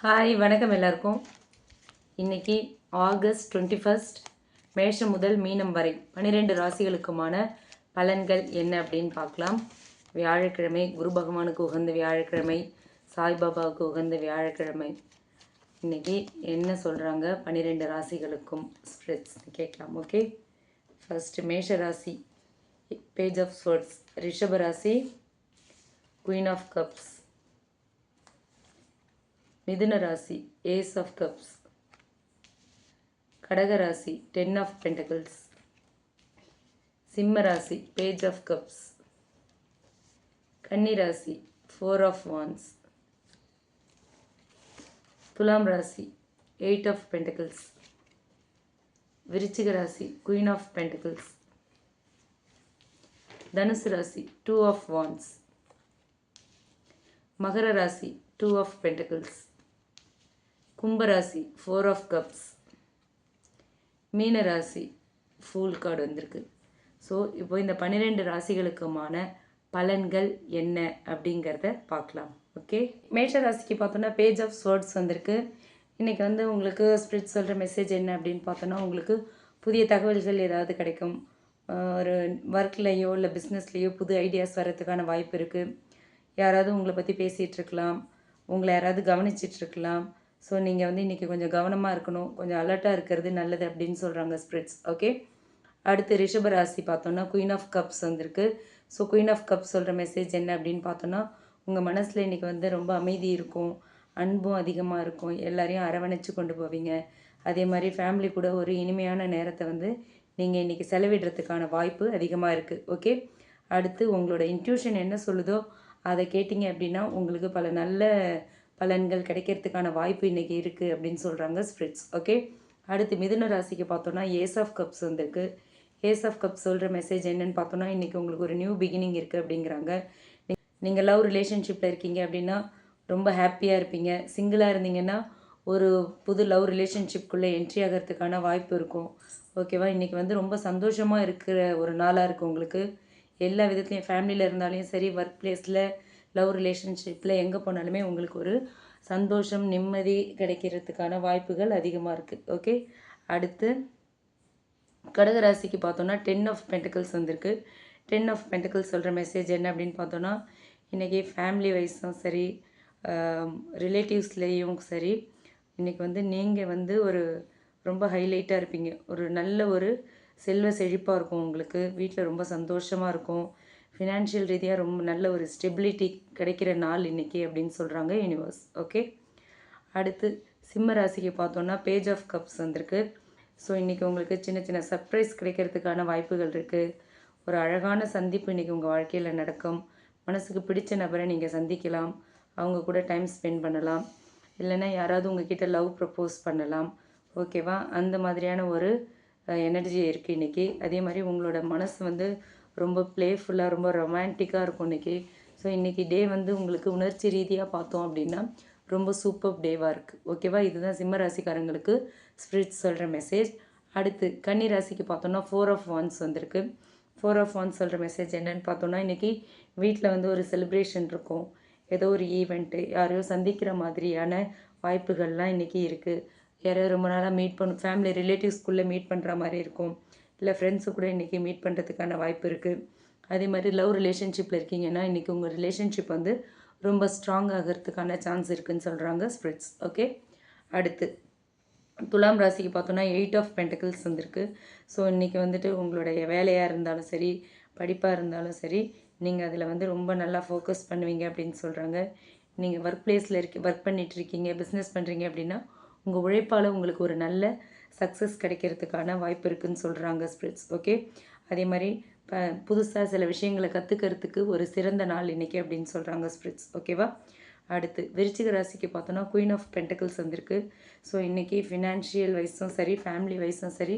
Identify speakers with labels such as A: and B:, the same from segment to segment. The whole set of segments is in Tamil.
A: ஹாய் வணக்கம் எல்லாருக்கும். இன்றைக்கி ஆகஸ்ட் டுவெண்ட்டி ஃபஸ்ட் மேஷம் முதல் மீனம் வரை பன்னிரெண்டு ராசிகளுக்குமான பலன்கள் என்ன அப்படின்னு பார்க்கலாம். வியாழக்கிழமை குரு பகவானுக்கு உகந்த வியாழக்கிழமை சாய்பாபாவுக்கு உகந்த வியாழக்கிழமை. இன்னைக்கு என்ன சொல்கிறாங்க பன்னிரெண்டு ராசிகளுக்கும் ஸ்ப்ரெட்ஸ் கேட்கலாம் ஓகே ஃபஸ்ட்டு மேஷ ராசி பேஜ் ஆஃப் ஸ்வர்ட்ஸ் ரிஷப ராசி குயின் ஆஃப் கப்ஸ் மிதுன ராசி ஏஸ் ஆஃப் கப்ஸ் கடகராசி டென் ஆஃப் பென்டகல்ஸ் சிம்ம ராசி பேஜ் ஆஃப் கப்ஸ் கன்னிராசி ஃபோர் ஆஃப் வான்ஸ் துலாம் ராசி எயிட் ஆஃப் பென்டகல்ஸ் விருச்சிக ராசி குயின் ஆஃப் பென்டகல்ஸ் தனுசு ராசி டூ ஆஃப் வான்ஸ் மகர ராசி டூ ஆஃப் பென்டகல்ஸ் கும்பராசி ஃபோர் ஆஃப் கப்ஸ் மீன ராசி ஃபூல் கார்டு வந்திருக்கு. ஸோ இப்போ இந்த பன்னிரெண்டு ராசிகளுக்குமான பலன்கள் என்ன அப்படிங்கிறத பார்க்கலாம். ஓகே மேஷ ராசிக்கு பார்த்தோன்னா பேஜ் ஆஃப் ஸ்வேர்ட்ஸ் வந்திருக்கு. இன்றைக்கி வந்து உங்களுக்கு ஸ்பிரிட் சொல்கிற மெசேஜ் என்ன அப்படின்னு பார்த்தோன்னா உங்களுக்கு புதிய தகவல்கள் ஏதாவது கிடைக்கும். ஒரு ஒர்க்லேயோ இல்லை பிஸ்னஸ்லேயோ புது ஐடியாஸ் வர்றதுக்கான வாய்ப்பு இருக்குது யாராவது உங்களை பற்றி பேசிகிட்டு இருக்கலாம். உங்களை யாராவது கவனிச்சிட்டு இருக்கலாம். ஸோ நீங்கள் வந்து இன்றைக்கி கொஞ்சம் கவனமாக இருக்கணும். கொஞ்சம் அலர்ட்டாக இருக்கிறது நல்லது அப்படின்னு சொல்கிறாங்க ஸ்பிரிட்ஸ் ஓகே அடுத்து ரிஷப ராசி பார்த்தோன்னா குயின் ஆஃப் கப்ஸ் வந்திருக்கு. ஸோ குயின் ஆஃப் கப்ஸ் சொல்கிற மெசேஜ் என்ன அப்படின்னு பார்த்தோன்னா உங்கள் மனசில் இன்றைக்கி வந்து ரொம்ப அமைதி இருக்கும். அன்பும் அதிகமாக இருக்கும். எல்லாரையும் அரவணைச்சு கொண்டு போவீங்க. அதே மாதிரி ஃபேமிலி கூட ஒரு இனிமையான நேரத்தை வந்து நீங்கள் இன்றைக்கி செலவிடுறதுக்கான வாய்ப்பு அதிகமாக இருக்குது ஓகே அடுத்து உங்களோட இன்ட்யூஷன் என்ன சொல்லுதோ அதை கேட்டிங்க அப்படின்னா உங்களுக்கு பல நல்ல பலன்கள் கிடைக்கிறதுக்கான வாய்ப்பு இன்றைக்கி இருக்குது அப்படின்னு சொல்கிறாங்க ஸ்பிரிட்ஸ். ஓகே? அடுத்து மிதுன ராசிக்கு பார்த்தோன்னா ஏஸ் ஆஃப் கப்ஸ் வந்திருக்கு. ஏஸ் ஆஃப் கப்ஸ் சொல்கிற மெசேஜ் என்னன்னு பார்த்தோன்னா இன்றைக்கி உங்களுக்கு ஒரு நியூ பிகினிங் இருக்குது அப்படிங்கிறாங்க. நீங்கள் லவ் ரிலேஷன்ஷிப்பில் இருக்கீங்க அப்படின்னா ரொம்ப ஹாப்பியாக இருப்பீங்க. சிங்கிளாக இருந்தீங்கன்னா ஒரு புது லவ் ரிலேஷன்ஷிப்குள்ளே என்ட்ரி ஆகிறதுக்கான வாய்ப்பு இருக்கும். ஓகேவா? இன்றைக்கி வந்து ரொம்ப சந்தோஷமாக இருக்கிற ஒரு நாளாக இருக்குது உங்களுக்கு. எல்லா விதத்துலையும் ஃபேமிலியில் இருந்தாலும் சரி ஒர்க் பிளேஸில் லவ் ரிலேஷன்ஷிப்பில் எங்கே போனாலுமே உங்களுக்கு ஒரு சந்தோஷம் நிம்மதி கிடைக்கிறதுக்கான வாய்ப்புகள் அதிகமாக இருக்குது ஓகே அடுத்து கடகராசிக்கு பார்த்தோன்னா டென் ஆஃப் பென்டிகல்ஸ் வந்திருக்கு. டென் ஆஃப் பென்டிகல்ஸ் சொல்கிற மெசேஜ் என்ன அப்படின்னு பார்த்தோன்னா இன்றைக்கி ஃபேமிலி வைஸும் சரி ரிலேட்டிவ்ஸ்லேயும் சரி இன்றைக்கி வந்து நீங்கள் வந்து ஒரு ரொம்ப ஹைலைட்டாக இருப்பீங்க. ஒரு நல்ல ஒரு செல்வ செழிப்பாக இருக்கும் உங்களுக்கு. வீட்டில் ரொம்ப சந்தோஷமாக இருக்கும். ஃபினான்ஷியல் ரீதியாக ரொம்ப நல்ல ஒரு ஸ்டெபிலிட்டி கிடைக்கிற நாள் இன்றைக்கி அப்படின்னு சொல்கிறாங்க யூனிவர்ஸ் ஓகே அடுத்து சிம்ம ராசிக்கு பார்த்தோன்னா பேஜ் ஆஃப் கப்ஸ் வந்திருக்கு. ஸோ இன்றைக்கி உங்களுக்கு சின்ன சின்ன சர்ப்ரைஸ் கிடைக்கிறதுக்கான வாய்ப்புகள் இருக்குது ஒரு அழகான சந்திப்பு இன்றைக்கி உங்கள் வாழ்க்கையில் நடக்கும். மனசுக்கு பிடிச்ச நபரை நீங்கள் சந்திக்கலாம். அவங்க கூட டைம் ஸ்பெண்ட் பண்ணலாம். இல்லைன்னா யாராவது உங்ககிட்ட லவ் ப்ரப்போஸ் பண்ணலாம். ஓகேவா அந்த மாதிரியான ஒரு எனர்ஜி இருக்குது இன்றைக்கி அதே மாதிரி உங்களோட மனசு வந்து ரொம்ப ப்ளேஃபுல்லாக ரொம்ப ரொமான்டிக்காக இருக்கும் இன்றைக்கி ஸோ இன்றைக்கி டே வந்து உங்களுக்கு உணர்ச்சி ரீதியாக பார்த்தோம் அப்படின்னா ரொம்ப சூப்பர் டேவாக இருக்குது ஓகேவா இதுதான் சிம்ம ராசிக்காரங்களுக்கு ஸ்பிரிட் சொல்கிற மெசேஜ் அடுத்து கன்னி ராசிக்கு பார்த்தோன்னா ஃபோர் ஆஃப் ஒன்ஸ் வந்திருக்கு. ஃபோர் ஆஃப் ஒன்ஸ் சொல்கிற மெசேஜ் என்னன்னு பார்த்தோன்னா இன்றைக்கி வீட்டில் வந்து ஒரு செலிப்ரேஷன் இருக்கும். ஏதோ ஒரு ஈவெண்ட்டு யாரையோ சந்திக்கிற மாதிரியான வாய்ப்புகள்லாம் இன்றைக்கி இருக்குது யாரையோ ரொம்ப நாளாக மீட் பண்ண ஃபேமிலி ரிலேட்டிவ்ஸ்குள்ளே மீட் பண்ணுற மாதிரி இருக்கும். இல்லை ஃப்ரெண்ட்ஸு கூட இன்றைக்கி மீட் பண்ணுறதுக்கான வாய்ப்பு இருக்குது அதே மாதிரி லவ் ரிலேஷன்ஷிப்பில் இருக்கீங்கன்னா இன்றைக்கி உங்கள் ரிலேஷன்ஷிப் வந்து ரொம்ப ஸ்ட்ராங் ஆகிறதுக்கான சான்ஸ் இருக்குதுன்னு சொல்கிறாங்க ஸ்ப்ரிட்ஸ் ஓகே அடுத்து துலாம் ராசிக்கு பார்த்தோன்னா எயிட் ஆஃப் பென்டக்கிள்ஸ் வந்திருக்கு. ஸோ இன்றைக்கி வந்துட்டு உங்களுடைய வேலையாக இருந்தாலும் சரி படிப்பாக இருந்தாலும் சரி நீங்கள் அதில் வந்து ரொம்ப நல்லா ஃபோக்கஸ் பண்ணுவீங்க அப்படின்னு சொல்கிறாங்க நீங்கள் ஒர்க் பிளேஸில் இருக்க ஒர்க் பண்ணிகிட்டு இருக்கீங்க பிஸ்னஸ் பண்ணுறீங்க அப்படின்னா உங்கள் உழைப்பால் உங்களுக்கு ஒரு நல்ல சக்ஸஸ் கிடைக்கிறதுக்கான வாய்ப்பு இருக்குதுன்னு சொல்கிறாங்க ஸ்பிரிட்ஸ் ஓகே அதே மாதிரி இப்போ புதுசாக சில விஷயங்களை கற்றுக்கிறதுக்கு ஒரு சிறந்த நாள் இன்றைக்கி அப்படின்னு சொல்கிறாங்க ஸ்பிரிட்ஸ் ஓகேவா அடுத்து விருச்சிக ராசிக்கு பார்த்தோன்னா குயின் ஆஃப் பென்டக்கிள்ஸ் வந்திருக்கு. ஸோ இன்றைக்கி ஃபினான்ஷியல் வைஸும் சரி ஃபேமிலி வைஸும் சரி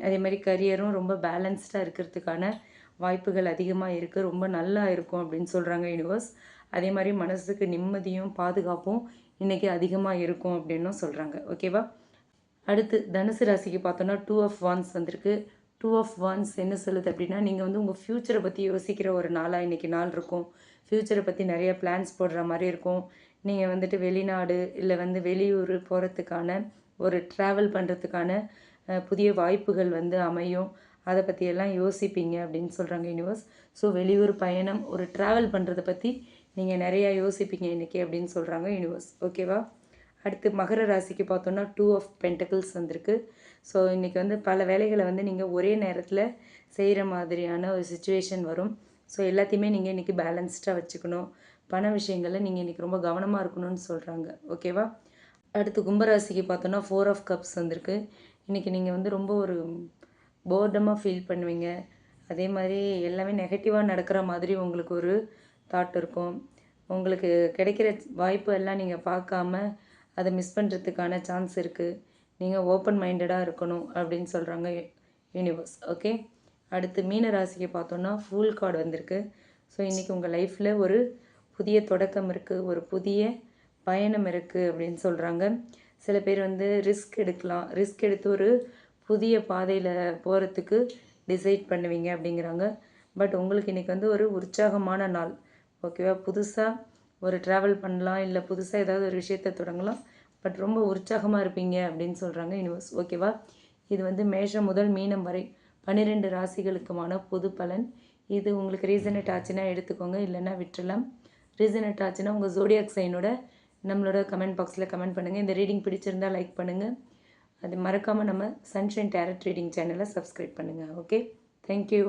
A: அதே மாதிரி கரியரும் ரொம்ப பேலன்ஸ்டாக இருக்கிறதுக்கான வாய்ப்புகள் அதிகமாக இருக்குது ரொம்ப நல்லா இருக்கும் அப்படின்னு சொல்கிறாங்க யூனிவர்ஸ் அதே மாதிரி மனசுக்கு நிம்மதியும் பாதுகாப்பும் இன்றைக்கி அதிகமாக இருக்கும் அப்படின்னும் சொல்கிறாங்க ஓகேவா அடுத்து தனுசு ராசிக்கு பார்த்தோன்னா டூ ஆஃப் ஒன்ஸ் வந்திருக்கு. டூ ஆஃப் ஒன்ஸ் என்ன சொல்லுது அப்படின்னா நீங்கள் வந்து உங்கள் ஃப்யூச்சரை பற்றி யோசிக்கிற ஒரு நாளாக இன்றைக்கி நாள் இருக்கும். ஃப்யூச்சரை பற்றி நிறைய பிளான்ஸ் போடுற மாதிரி இருக்கும். நீங்கள் வந்துட்டு வெளிநாடு இல்லை வந்து வெளியூர் போகிறதுக்கான ஒரு ட்ராவல் பண்ணுறதுக்கான புதிய வாய்ப்புகள் வந்து அமையும். அதை பற்றியெல்லாம் யோசிப்பீங்க அப்படின்னு சொல்கிறாங்க யூனிவர்ஸ் ஸோ வெளியூர் பயணம் ஒரு ட்ராவல் பண்ணுறதை பற்றி நீங்கள் நிறையா யோசிப்பீங்க இன்றைக்கி அப்படின்னு சொல்கிறாங்க யூனிவர்ஸ் ஓகேவா அடுத்து மகர ராசிக்கு பார்த்தோன்னா டூ ஆஃப் பென்டக்கிள்ஸ் வந்திருக்கு. ஸோ இன்றைக்கி வந்து பல வேலைகளை வந்து நீங்கள் ஒரே நேரத்தில் செய்கிற மாதிரியான ஒரு சுச்சுவேஷன் வரும். ஸோ எல்லாத்தையுமே நீங்கள் இன்றைக்கி பேலன்ஸ்டாக வச்சுக்கணும். பண விஷயங்களில் நீங்கள் இன்றைக்கி ரொம்ப கவனமாக இருக்கணும்னு சொல்கிறாங்க ஓகேவா அடுத்து கும்பராசிக்கு பார்த்தோன்னா ஃபோர் ஆஃப் கப்ஸ் வந்திருக்கு. இன்றைக்கி நீங்கள் வந்து ரொம்ப ஒரு போர்டமாக ஃபீல் பண்ணுவீங்க. அதே மாதிரி எல்லாமே நெகட்டிவாக நடக்கிற மாதிரி உங்களுக்கு ஒரு தாட் இருக்கும். உங்களுக்கு கிடைக்கிற வாய்ப்பு எல்லாம் நீங்கள் பார்க்காம அதை மிஸ் பண்ணுறதுக்கான சான்ஸ் இருக்குது நீங்கள் ஓப்பன் மைண்டடாக இருக்கணும் அப்படின்னு சொல்கிறாங்க யூனிவர்ஸ் ஓகே அடுத்து மீன ராசிக்கு பார்த்தோன்னா ஃபுல் கார்டு வந்திருக்கு. ஸோ இன்றைக்கி உங்கள் லைஃப்பில் ஒரு புதிய தொடக்கம் இருக்குது ஒரு புதிய பயணம் இருக்குது அப்படின்னு சொல்கிறாங்க சில பேர் வந்து ரிஸ்க் எடுக்கலாம் ரிஸ்க் எடுத்து ஒரு புதிய பாதையில் போகிறதுக்கு டிசைட் பண்ணுவீங்க அப்படிங்கிறாங்க. பட் உங்களுக்கு இன்றைக்கி வந்து ஒரு உற்சாகமான நாள். ஓகேவா புதுசாக ஒரு ட்ராவல் பண்ணலாம் இல்லை புதுசாக ஏதாவது ஒரு விஷயத்தை தொடங்கலாம். பட் ரொம்ப உற்சாகமாக இருப்பீங்க அப்படின்னு சொல்கிறாங்க யூனிவர்ஸ் ஓகேவா இது வந்து மேஷம் முதல் மீனம் வரை பன்னிரெண்டு ராசிகளுக்குமான பொது பலன். இது உங்களுக்கு ரீசனட் ஆச்சுன்னா எடுத்துக்கோங்க இல்லைன்னா விட்டுறலாம். ரீசனட் ஆச்சுன்னா உங்கள் ஜோடியாக் சைனோட நம்மளோட கமெண்ட் பாக்ஸில் கமெண்ட் பண்ணுங்கள் இந்த ரீடிங் பிடிச்சிருந்தால் லைக் பண்ணுங்கள் அது மறக்காமல் நம்ம சன்ஷைன் டேரட் ரீடிங் சேனலை சப்ஸ்கிரைப் பண்ணுங்கள் ஓகே தேங்க்யூ